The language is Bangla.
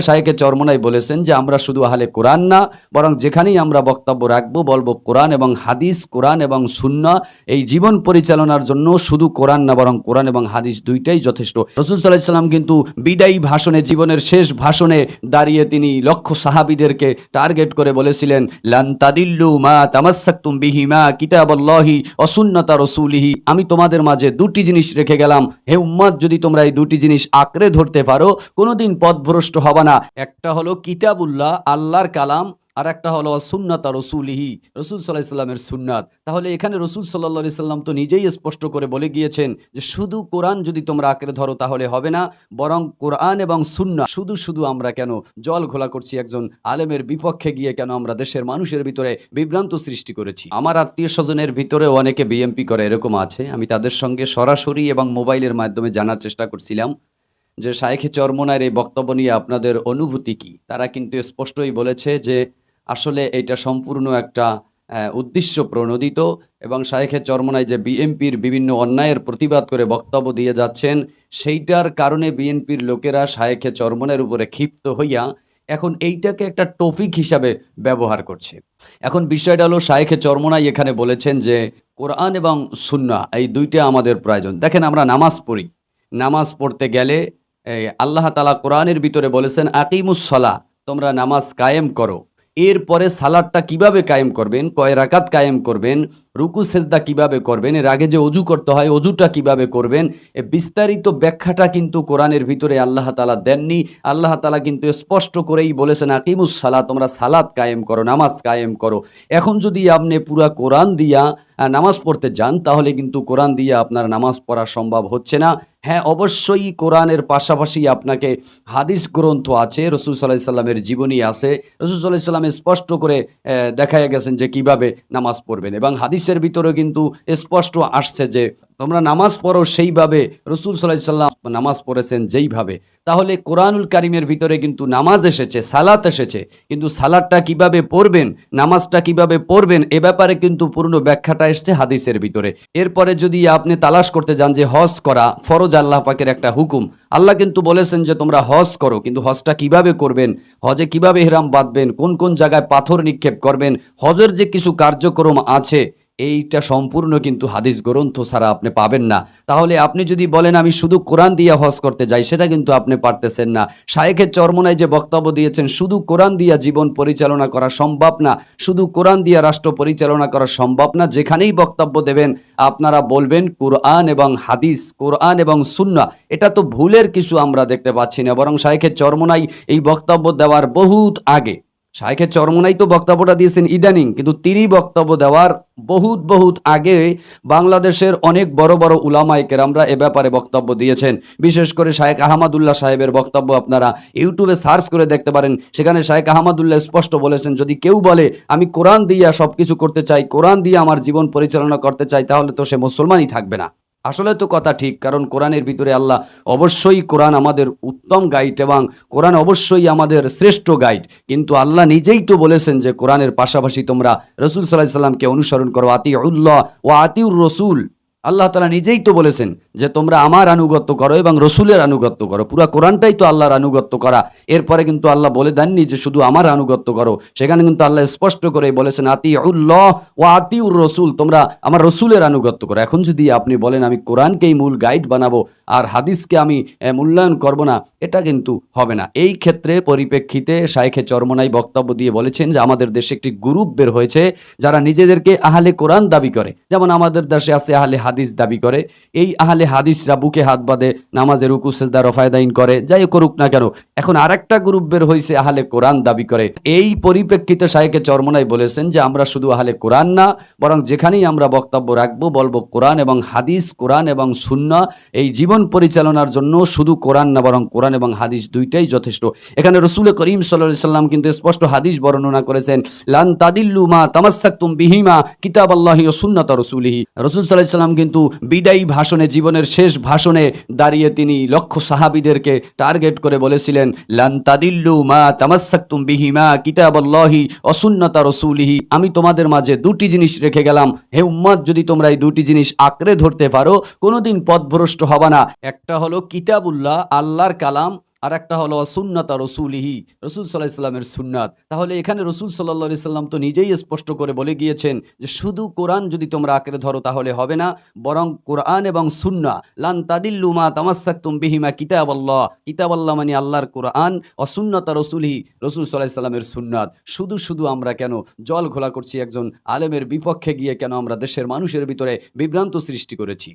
শাহেকে চরমনাই বলেছেন যে, আমরা শুধু আহলে কোরআন না, বরং যেখানেই আমরা বক্তব্য রাখব, বলব কোরআন এবং হাদিস, কোরআন এবং সুন্না, এই জীবন পরিচালনার জন্য শুধু কোরআন না, বরং কোরআন এবং হাদিস দুইটাই যথেষ্ট। রসুল সাল্লাহ সাল্লাম কিন্তু বিদায়ী ভাষণে, জীবনের শেষ ভাষণে দাঁড়িয়ে তিনি লক্ষ সাহাবিদেরকে টার্গেট করে বলেছিলেন, লান তাদিল্লু মা তামাসাক্তুম বিহি মা কিতাবাল্লাহি অসুন্নতা রসুলিহি। আমি তোমাদের মাঝে দুটি জিনিস রেখে গেলাম। হে উম্মত যদি তোমরা এই দুটি জিনিস আঁকড়ে ধরতে পারো, কোনোদিন পথভ্রষ্ট হবে না একটা হলো কিতাবুল্লাহ, আল্লাহর কালাম, আর একটা হলো সুন্নাত রসুলিহি, রসুল সাল্লাহ সাল্লামের সুন্নাত। তাহলে এখানে রসুল সাল্লাহ সাল্লাম তো নিজেই স্পষ্ট করে বলে গিয়েছেন যে শুধু কোরআন যদি তোমরা আঁকড়ে ধরো তাহলে হবে না, বরং কোরআন এবং সুন্না শুধু শুধু আমরা কেন জল ঘোলা করছি একজন আলেমের বিপক্ষে গিয়ে কেন আমরা দেশের মানুষের ভিতরে বিভ্রান্ত সৃষ্টি করেছি? আমার আত্মীয় স্বজনের ভিতরে অনেকে বিএমপি করে, এরকম আছে। আমি তাদের সঙ্গে সরাসরি এবং মোবাইলের মাধ্যমে জানার চেষ্টা করছিলাম। যে শায়েখে চরমনার এই বক্তব্য নিয়ে আপনাদের অনুভূতি কি? তারা কিন্তু স্পষ্টই বলেছে যে আসলে এটা সম্পূর্ণ একটা উদ্দেশ্য প্রণোদিত এবং শায়েখে চরমনায় যে বিএনপির বিভিন্ন অন্যায়ের প্রতিবাদ করে বক্তব্য দিয়ে যাচ্ছেন, সেইটার কারণে বিএনপির লোকেরা শায়েখে চরমনের উপরে ক্ষিপ্ত হইয়া এখন এইটাকে একটা টপিক হিসাবে ব্যবহার করছে। এখন বিষয়টা হলো শায়েখে চরমনাই এখানে বলেছেন যে কোরআন এবং সুন্না এই দুইটা আমাদের প্রয়োজন। দেখেন আমরা নামাজ পড়ি। নামাজ পড়তে গেলে আল্লাহ তালা কোরআনের ভিতরে বলেছেন আকিমুসলা তোমরা নামাজ কায়েম করো। এরপরে সালাদটা কীভাবে কায়েম করবেন, কয় রাকাত কায়েম করবেন রুকু সেজদা কীভাবে করবেন? এর আগে যে অজু করতে হয়, অজুটা কীভাবে করবেন? এ বিস্তারিত ব্যাখ্যাটা কিন্তু কোরআনের ভিতরে আল্লাহ তালা দেননি। আল্লাহ তালা কিন্তু স্পষ্ট করেই বলেছেন, আকিমুস সালা তোমরা সালাদ কায়েম করো, নামাজ কায়েম করো। এখন যদি আপনি পুরা কোরআন দিয়া নামাজ পড়তে যান, তাহলে কিন্তু কোরআন দিয়ে আপনার নামাজ পড়া সম্ভব হচ্ছে না। হ্যাঁ অবশ্যই কোরআনের পাশাপাশি আপনাকে হাদিস গ্রন্থ আছে, রসুল সাল্লাহ সাল্লামের জীবনী আছে। রসুল সাল্লাহ সাল্লাম স্পষ্ট করে দেখাইয়া গেছেন যে কীভাবে নামাজ পড়বেন। এবং হাদিসের ভিতরে কিন্তু স্পষ্ট আসছে যে তোমরা নামাজ পড়ো সেইভাবে, রসুল সাল্লাহ সাল্লাম নামাজ পড়েছেন যেইভাবে। তাহলে কোরআনুল কারিমের ভিতরে কিন্তু নামাজ এসেছে, সালাত এসেছে। কিন্তু সালাদটা কীভাবে পড়বেন, নামাজটা কীভাবে পড়বেন, এ ব্যাপারে কিন্তু পূর্ণ ব্যাখ্যাটা এসছে হাদিসের ভিতরে। এরপরে যদি আপনি তালাশ করতে যান যে হজ করা ফরজ আল্লাহ পাকের একটা হুকুম, আল্লাহ কিন্তু বলেছেন যে তোমরা হজ করো, কিন্তু হজটা কীভাবে করবেন, হজে কীভাবে হেরাম বাঁধবেন, কোন কোন জায়গায় পাথর নিক্ষেপ করবেন, হজের যে কিছু কার্যক্রম আছে, এইটা সম্পূর্ণ কিন্তু হাদিস গ্রন্থ ছাড়া আপনি পাবেন না। তাহলে আপনি যদি বলেন, আমি শুধু কোরআন দিয়ে হজ করতে যাই, সেটা কিন্তু আপনি পারতেছেন না। শায়েখের চরমনায় যে বক্তব্য দিয়েছেন, শুধু কোরআন দিয়া জীবন পরিচালনা করা সম্ভব না। শুধু কোরআন দিয়া রাষ্ট্র পরিচালনা করা সম্ভব না। যেখানেই বক্তব্য দেবেন, আপনারা বলবেন, কোরআন এবং হাদিস, কোরআন এবং সুন্না এটা তো ভুলের কিছু আমরা দেখতে পাচ্ছি না। বরং শায়েখের চরমনাই এই বক্তব্য দেওয়ার বহুত আগে। শায়েখের চরমনাই তো বক্তব্যটা দিয়েছেন ইদানিং, কিন্তু তিনি বক্তব্য দেওয়ার বহুত বহুত আগে বাংলাদেশের অনেক বড় বড় উলামায়ে কেরামরা এ ব্যাপারে বক্তব্য দিয়েছেন। বিশেষ করে শায়েখ আহমদুল্লাহ সাহেবের বক্তব্য আপনারা ইউটিউবে সার্চ করে দেখতে পারেন। সেখানে শায়েখ আহমদুল্লাহ স্পষ্ট বলেছেন, যদি কেউ বলে, আমি কোরআন দিয়া সব কিছু করতে চাই, কোরআন দিয়ে আমার জীবন পরিচালনা করতে চাই, তাহলে তো সে মুসলমানই থাকবে না। আসলে তো কথা ঠিক, কারণ কোরআনের ভিতরে আল্লাহ অবশ্যই কোরআন আমাদের উত্তম গাইড এবং কোরআন অবশ্যই আমাদের শ্রেষ্ঠ গাইড কিন্তু আল্লাহ নিজেই তো বলেছেন যে কোরআনের পাশাপাশি তোমরা রসুল সাল্লাহ সাল্লামকে অনুসরণ করো। আতি উল্লাহ ও আতিউর রসুল। আল্লাহ তালা নিজেই তো বলেছেন যে তোমরা আমার আনুগত্য করো এবং রসুলের আনুগত্য করো। পুরা কোরআনটাই তো আল্লাহর আনুগত্য করা। এরপরে কিন্তু আল্লাহ বলে দেননি যে শুধু আমার আনুগত্য করো। সেখানে কিন্তু আল্লাহ স্পষ্ট করে বলেছেন আতি উল্লাহ ও আতিউর রসুল। তোমরা আমার রসুলের আনুগত্য করো। এখন যদি আপনি বলেন, আমি কোরআনকেই মূল গাইড বানাবো আর হাদিসকে আমি মূল্যায়ন করব না, এটা কিন্তু হবে না। এই ক্ষেত্রে পরিপ্রেক্ষিতে শাইখে চরমনাই বক্তব্য দিয়ে বলেছেন যে আমাদের দেশে একটি গ্রুপ বের হয়েছে যারা নিজেদেরকে আহলে কোরআন দাবি করে। যেমন আমাদের দেশে আছে আহলে হাদিস দাবি করে, এই আহলে হাদিসরা বুকে হাত বাঁধে নামাজের উকু সেজদা রফায়দাইন করে, যাই করুক না কেন, এখন আরেকটা গ্রুপ বের হয়েছে আহলে কোরআন দাবি করে। এই পরিপ্রেক্ষিতে শাইখে চরমনাই বলেছেন যে, আমরা শুধু আহলে কোরআন না, বরং যেখানেই আমরা বক্তব্য রাখব, বলব কোরআন এবং হাদিস, কোরআন এবং সুন্না, এই জীবন পরিচালনার জন্য শুধু কোরআন না, বরং কোরআন এবং হাদিস দুইটাই যথেষ্ট। এখানে রসুল করিম সাল্লাহ সাল্লাম কিন্তু স্পষ্ট হাদিস বর্ণনা করেছেন, লান তাদিল্লু মা তামাসাক্তুম বিহিমা কিতাব আল্লাহি ও সুন্নাত রসুলিহি। রসুল সাল্লাহ সাল্লাম কিন্তু বিদায়ী ভাষণে, জীবনের শেষ ভাষণে দাঁড়িয়ে তিনি লক্ষ সাহাবিদেরকে টার্গেট করে বলেছিলেন, লান তাদিল্লু মা তামাসাক্তুম বিহিমা কিতাব আল্লাহি ও সুন্নাত রসুলিহি। আমি তোমাদের মাঝে দুটি জিনিস রেখে গেলাম। হে উম্মত যদি তোমরা এই দুটি জিনিস আঁকড়ে ধরতে পারো, কোনোদিন পথভ্রষ্ট হবে না। একটা হলো কিতাবুল্লাহ, আল্লাহর কালাম আর একটা হলো, সুন্নাতা রসুলিহি, রসুল সাল্লাহ ইসলামের সুন্নাত। তাহলে এখানে রসুল সাল্লাহ সাল্লাম তো নিজেই স্পষ্ট করে বলে গিয়েছেন যে, শুধু কোরআন যদি তোমরা আঁকড়ে ধরো তাহলে হবে না, বরং কোরআন এবং সুন্না, লান তাদিল্লুমা তামাসাক্তুম বিহিমা কিতাব আল্লাহ কিতাব আল্লাহ মানে আল্লাহর কোরআন অসুন্নতা রসুলহি, রসুল সাল্লাহ সাল্লামের সুন্নাত। শুধু শুধু আমরা কেন জল ঘোলা করছি একজন আলেমের বিপক্ষে গিয়ে কেন আমরা দেশের মানুষের ভিতরে বিভ্রান্ত সৃষ্টি করেছি?